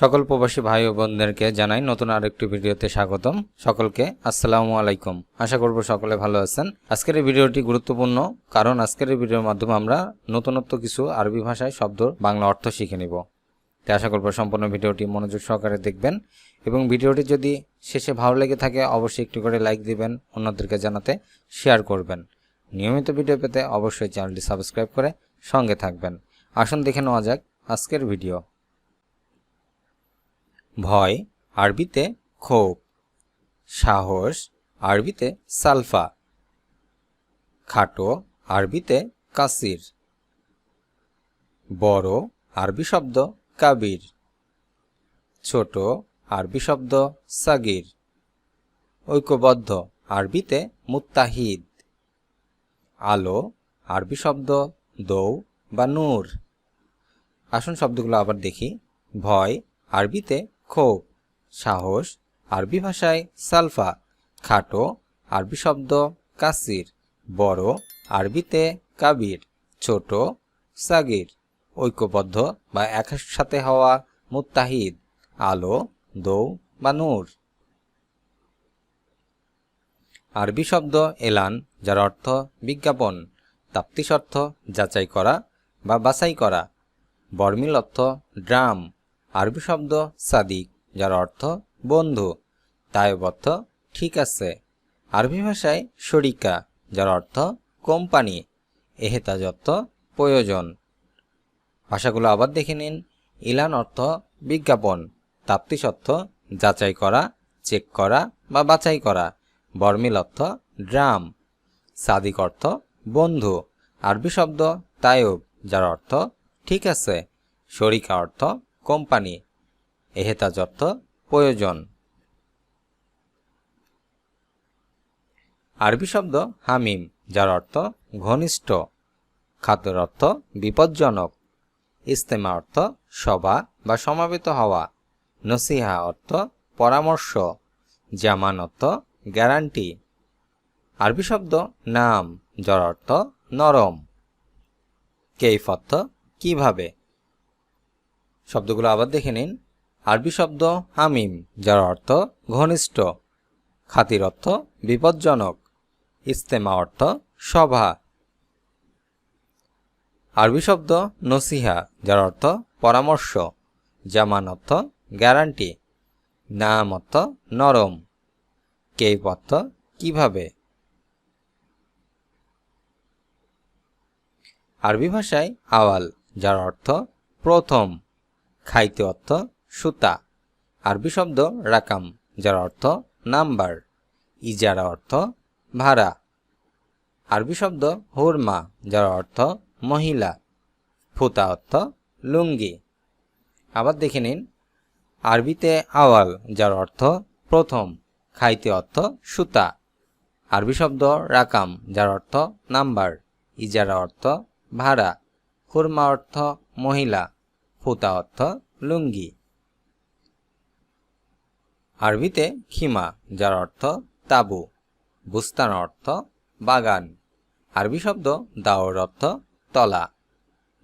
সকল প্রবাসী ভাই ও বোনদেরকে জানাই নতুন আরেকটি ভিডিওতে স্বাগতম। সকলকে আসসালামু আলাইকুম। আশা করব সকলে ভালো আছেন। আজকের এই ভিডিওটি গুরুত্বপূর্ণ, কারণ আজকের এই ভিডিওর মাধ্যমে আমরা নতুনত্ব কিছু আরবি ভাষায় শব্দ বাংলা অর্থ শিখে নিব। তাই আশা করব সম্পূর্ণ ভিডিওটি মনোযোগ সহকারে দেখবেন এবং ভিডিওটি যদি শেষে ভালো লেগে থাকে, অবশ্যই একটু করে লাইক দিবেন, অন্যদেরকে জানাতে শেয়ার করবেন। নিয়মিত ভিডিও পেতে অবশ্যই চ্যানেলটি সাবস্ক্রাইব করে সঙ্গে থাকবেন। আসুন দেখে নেওয়া যাক আজকের ভিডিও। ভয়, আরবিতে ক্ষোভ, সাহস, আরবিতে সালফা, খাটো, আরবিতে কাসির, বড়, আরবি শব্দ কাবির, ছোট, আরবি শব্দ সাগির, ঐক্যবদ্ধ, আরবিতে মুত্তাহিদ, আলো, আরবি শব্দ দৌ বা নূর। আসুন শব্দগুলো আবার দেখি। ভয়, আরবিতে ক্ষোভ সাহস, আরবি ভাষায় সালফা, খাটো, আরবি শব্দ কাসির, বড়, আরবিতে কাবির, ছোট, সাগির, ঐক্যবদ্ধ বা একসাথে হওয়া মুত্তাহিদ, আলো, দৌ বা নূর। আরবি শব্দ এলান, যার অর্থ বিজ্ঞাপন, তাপ্তিস অর্থ যাচাই করা বা বাছাই করা। বর্মিল অর্থ ড্রাম আরবি শব্দ সাদিক, যার অর্থ বন্ধু। তায়ব অর্থ ঠিক আছে। আরবি ভাষায় শরিকা, যার অর্থ কোম্পানি। এহেতাজ প্রয়োজন। ভাষাগুলো আবার দেখে নিন। ইলান অর্থ বিজ্ঞাপন। তাপ্তিস যাচাই করা, চেক করা বা বাছাই করা। বর্মিল অর্থ ড্রাম। সাদিক অর্থ বন্ধু। আরবি শব্দ তায়ব, যার অর্থ ঠিক আছে। শরিকা অর্থ কোম্পানি। এহেতাজ অর্থ প্রয়োজন। আরবি শব্দ হামিম, যার অর্থ ঘনিষ্ঠ। খাতের অর্থ বিপজ্জনক। ইস্তেমা অর্থ সভা বা সমাবেত হওয়া। নসিহা অর্থ পরামর্শ। জামান অর্থ গ্যারান্টি। আরবি শব্দ নাম, যার অর্থ নরম। কেইফ অর্থ কীভাবে? শব্দগুলো আবার দেখে নিন। আরবি শব্দ হামিম, যার অর্থ ঘনিষ্ঠ। খাতির অর্থ বিপজ্জনক। ইস্তেমা অর্থ সভা। আরবি শব্দ নসিহা, যার অর্থ পরামর্শ। জামান অর্থ গ্যারান্টি। নাম অর্থ নরম। কেইপ অর্থ কীভাবে? আরবি ভাষায় আওয়াল, যার অর্থ প্রথম। খাইতে অর্থ সুতা। আরবি শব্দ রাকাম, যার অর্থ নাম্বার। ইজারা অর্থ ভাড়া। আরবি শব্দ হুরমা, যার অর্থ মহিলা। ফুতা অর্থ লুঙ্গি। আবার দেখে নিন। আরবিতে আওয়াল, যার অর্থ প্রথম, খাইতে অর্থ সুতা। আরবি শব্দ রাকাম, যার অর্থ নাম্বার। ইজারা অর্থ ভাড়া। হুরমা অর্থ মহিলা। ফুতা অর্থ লুঙ্গি। আরবিতে খিমা, যার অর্থ তাবু, বুস্তান অর্থ বাগান। আরবি শব্দ দাওর অর্থ তলা,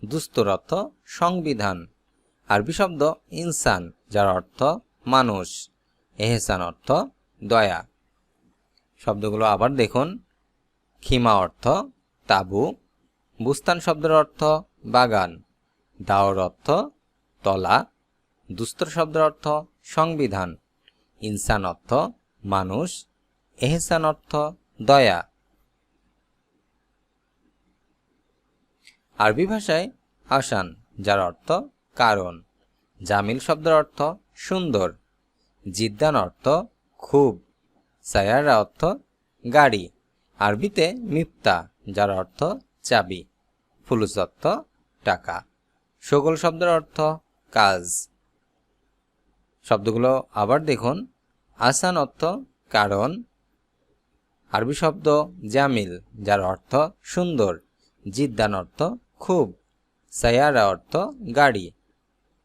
দুস্তর অর্থ সংবিধান। আরবি শব্দ ইনসান, যার অর্থ মানুষ, এহসান অর্থ দয়া। শব্দগুলো আবার দেখুন। খিমা অর্থ তাবু, বুস্তান শব্দের অর্থ বাগান। দাওর অর্থ তলা, দুস্তর শব্দের অর্থ সংবিধান। ইনসান অর্থ মানুষ, এহসান অর্থ দয়া। আরবি ভাষায় আসান, যার অর্থ কারণ। জামিল শব্দের অর্থ সুন্দর। জিদ্দান অর্থ খুব। সায়ারা অর্থ গাড়ি। আরবিতে মিপ্তা, যার অর্থ চাবি। ফুলুস অর্থ টাকা। সকল শব্দের অর্থ কাজ। শব্দগুলো আবার দেখুন। আসান অর্থ কারণ। আরবি শব্দ জামিল, যার অর্থ সুন্দর। জিদ্দান অর্থ খুব। সায়ারা অর্থ গাড়ি।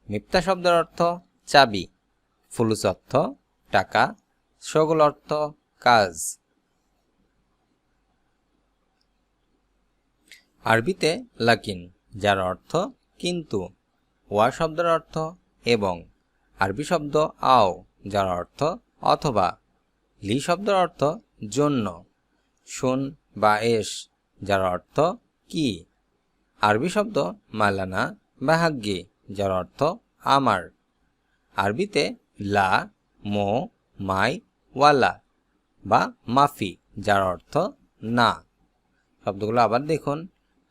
মিপ্তা শব্দের অর্থ চাবি। ফুলুস অর্থ টাকা। সকল অর্থ কাজ। আরবিতে লাকিন, যার অর্থ কিন্তু ওয়া শব্দের অর্থ এবং, আরবি শব্দ আও, যার অর্থ অথবা। লি শব্দের অর্থ জন্য, শুন বা এস, যার অর্থ কি। আরবি শব্দ মালানা বা হাগ্গি, যার অর্থ আমার। আরবিতে লা, মো, মাই, ওয়ালা বা মাফি, যার অর্থ না। শব্দগুলো আবার দেখুন।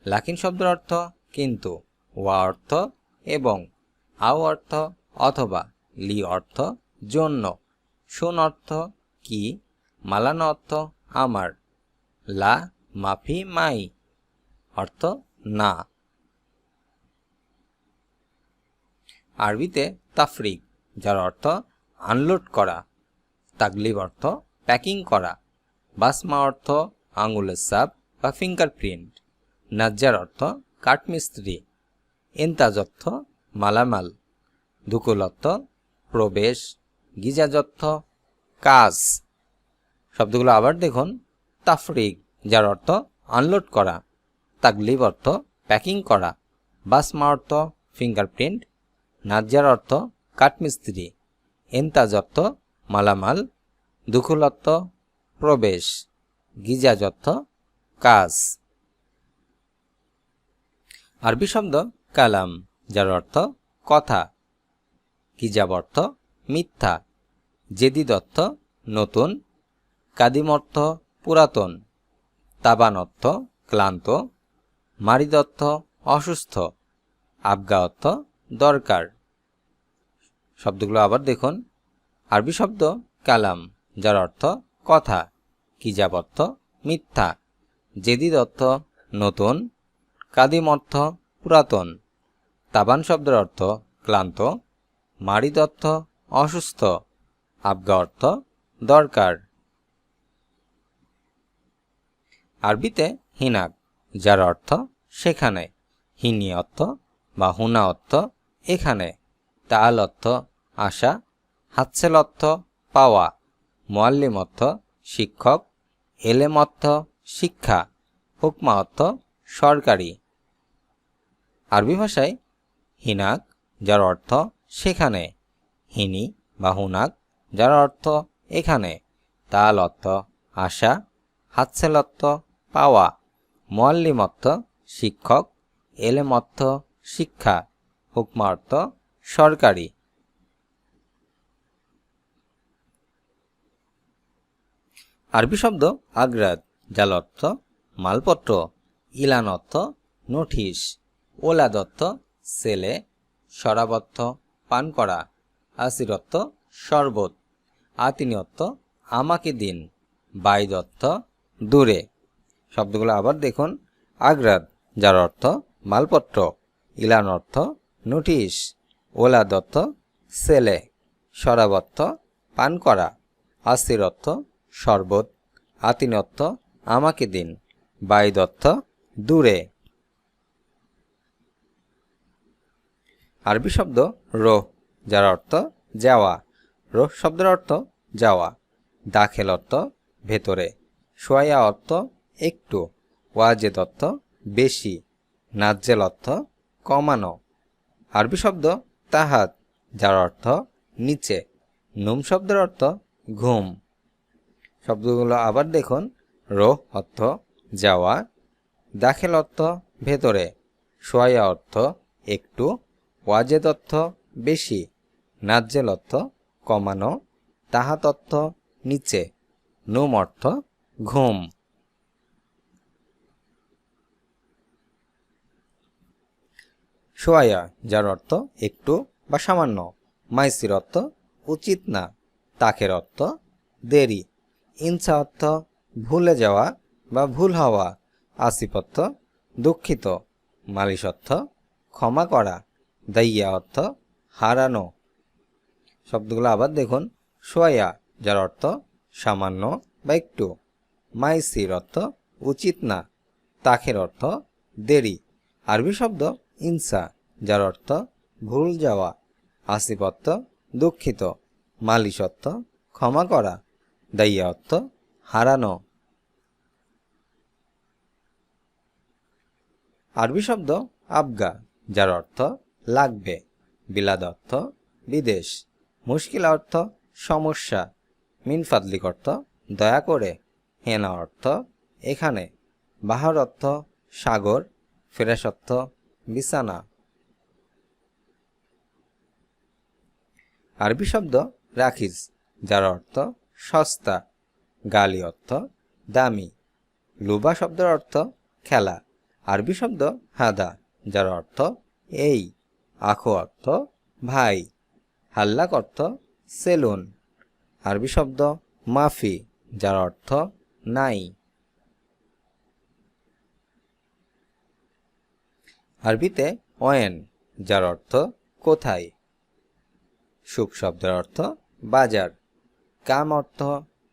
লাকিন শব্দের অর্থ কিন্তু। ওয়া অর্থ এবং আও অর্থ অথবা লি অর্থ জন্য। শুন অর্থ কি? মালান অর্থ আমার। লা মাফি মাই অর্থ না। আরবিতে তাফরিক, যার অর্থ আনলোড করা। তাগলিব অর্থ প্যাকিং করা। বাসমা অর্থ আঙুলের সাপ বা ফিঙ্গারপ্রিন্ট। নাজ্জার অর্থ কাঠমিস্ত্রি। এন্তাজ অর্থ মালামাল দুকুল প্রবেশ গিজাজ অর্থ কাজ। শব্দগুলো আবার দেখুন, তাফরিক, যার অর্থ আনলোড করা তাগলিব অর্থ প্যাকিং করা, বাসমা অর্থ ফিঙ্গারপ্রিন্ট নাজ্জার অর্থ কাঠমিস্ত্রি এন্তাজ অর্থ মালামাল দুকুল অর্থ প্রবেশ গিজাজ অর্থ কাজ। আরবি শব্দ কালাম, যার অর্থ কথা। কিজাব অর্থ মিথ্যা। জেদিদ অর্থ নতুন। কাদিম অর্থ পুরাতন। তাবান অর্থ ক্লান্ত। মারিদ অর্থ অসুস্থ। আবগা অর্থ দরকার। শব্দগুলো আবার দেখুন। আরবি শব্দ কালাম, যার অর্থ কথা। কিজাব অর্থ মিথ্যা। জেদিদ অর্থ নতুন। কাদিম অর্থ পুরাতন। তাবান শব্দের অর্থ ক্লান্ত মারিদ অর্থ অসুস্থ। আবগা অর্থ দরকার। আরবিতে হিনাক, যার অর্থ সেখানে। হিনি অর্থ বা হুনা অর্থ এখানে। তাল অর্থ আশা, হাতসেল অর্থ পাওয়া। মোয়াল্লিম অর্থ শিক্ষক। এলেম অর্থ শিক্ষা। হুকমা অর্থ সরকারি। আরবি ভাষায় হিনাক, যার অর্থ সেখানে, হিনি বা হুনাক, যার অর্থ এখানে, তাল অর্থ আশা, হাতসেল অর্থ পাওয়া, মোয়াল্লিম শিক্ষক, এলেম অর্থ শিক্ষা, হুকমা অর্থ সরকারি। আরবি শব্দ আগ্রাদ, যার অর্থ মালপত্র, ইলান অর্থ নোটিশ। ওলাদ দত্ত, সেলে অর্থ পান করা আসির অর্থ শরবত আতিনি অর্থ আমাকে দিন বাইদ অর্থ দূরে। শব্দগুলো আবার দেখুন, আগ্রাদ, যার অর্থ মালপত্র, ইলান অর্থ নোটিশ, ওলা দত্ত, সেলে শরাব অর্থ পান করা অর্থ শরবত আতিন অর্থ আমাকে দিন বাইদ অর্থ দূরে। আরবি শব্দ রোহ যার অর্থ যাওয়া। রোহ শব্দের অর্থ যাওয়া। দাখেল অর্থ ভেতরে। সোয়া অর্থ একটু। ওয়াজেদ অর্থ বেশি। নাজ্জেল অর্থ কমানো। আরবি শব্দ তাহাত, যার অর্থ নিচে। নুম শব্দের অর্থ ঘুম। শব্দগুলো আবার দেখুন। রোহ অর্থ যাওয়া। দাখেল অর্থ ভেতরে। সোয়া অর্থ একটু। ওয়াজেদ অর্থ বেশি নাজ্জেল অর্থ কমানো তাহাত অর্থ নিচে, নুম অর্থ ঘুম। সোয়া যার অর্থ একটু বা সামান্য, মাইসির অর্থ উচিত না, তাকের অর্থ দেরি। ইনসা অর্থ ভুলে যাওয়া বা ভুল হওয়া আসিফ অর্থ দুঃখিত, মালিশ অর্থ ক্ষমা করা। দাইয়া অর্থ হারানো। শব্দগুলো আবার দেখুন। সোয়া, যার অর্থ সামান্য বা একটু। মাইসির অর্থ উচিত না। তাখের অর্থ দেরি। আরবি শব্দ ইনসা, যার অর্থ ভুল যাওয়া। আসিফ অর্থ দুঃখিত। মালিশ অর্থ ক্ষমা করা। দাইয়া অর্থ হারানো। আরবি শব্দ আবগা, যার অর্থ লাগবে। বিলাদ অর্থ বিদেশ। মুশকিল অর্থ সমস্যা। মিন ফাদলিক অর্থ দয়া করে। হেনা অর্থ এখানে। বাহার অর্থ সাগর। ফেরাস অর্থ বিছানা। আরবি শব্দ রাখিজ, যার অর্থ সস্তা। গালি অর্থ দামি। লুবা শব্দের অর্থ খেলা। আরবি শব্দ হাদা, যার অর্থ এই। আখো অর্থ ভাই। হাল্লাক অর্থ সেলুন। আরবি শব্দ, মাফি, যার অর্থ নাই। আরবিতে অয়েন, যার অর্থ কোথায়। সুখ শব্দের অর্থ বাজার। কাম অর্থ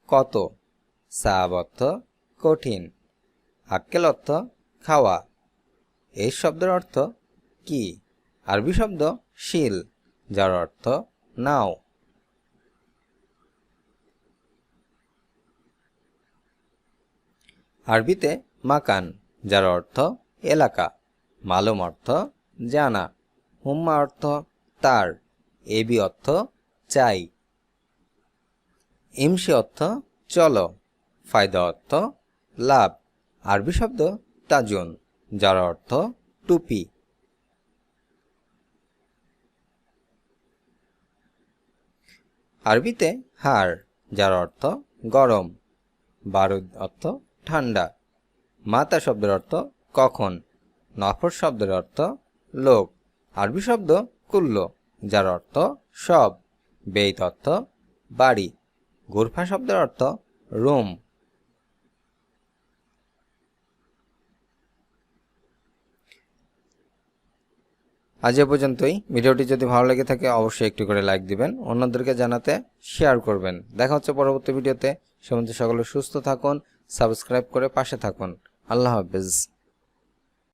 কত। সাব অর্থ কঠিন। আক্কেল অর্থ খাওয়া। এই শব্দের অর্থ কি? আরবি শব্দ শিল, যার অর্থ নাও। আরবিতে মাকান, যার অর্থ এলাকা। মালুম অর্থ জানা। হুম্মা অর্থ তার। এবি অর্থ চাই। ইমসি অর্থ চলো। ফায়দা অর্থ লাভ। আরবি শব্দ তাজুন, যার অর্থ টুপি। আরবিতে হার, যার অর্থ গরম, বারুদ অর্থ ঠান্ডা, মাতা শব্দের অর্থ কখন, নফর শব্দের অর্থ লোক, আরবি শব্দ কুল্ল, যার অর্থ সব, বেইত অর্থ বাড়ি, গুরফা শব্দের অর্থ রুম আজ এ পর্যন্তই। ভিডিওটি যদি ভালো লেগে থাকে, অবশ্যই একটু করে লাইক দিবেন, অন্যদেরকে জানাতে শেয়ার করবেন। দেখা হচ্ছে পরবর্তী ভিডিওতে। সে সকলে সুস্থ থাকুন, সাবস্ক্রাইব করে পাশে থাকুন। আল্লাহ হাফেজ।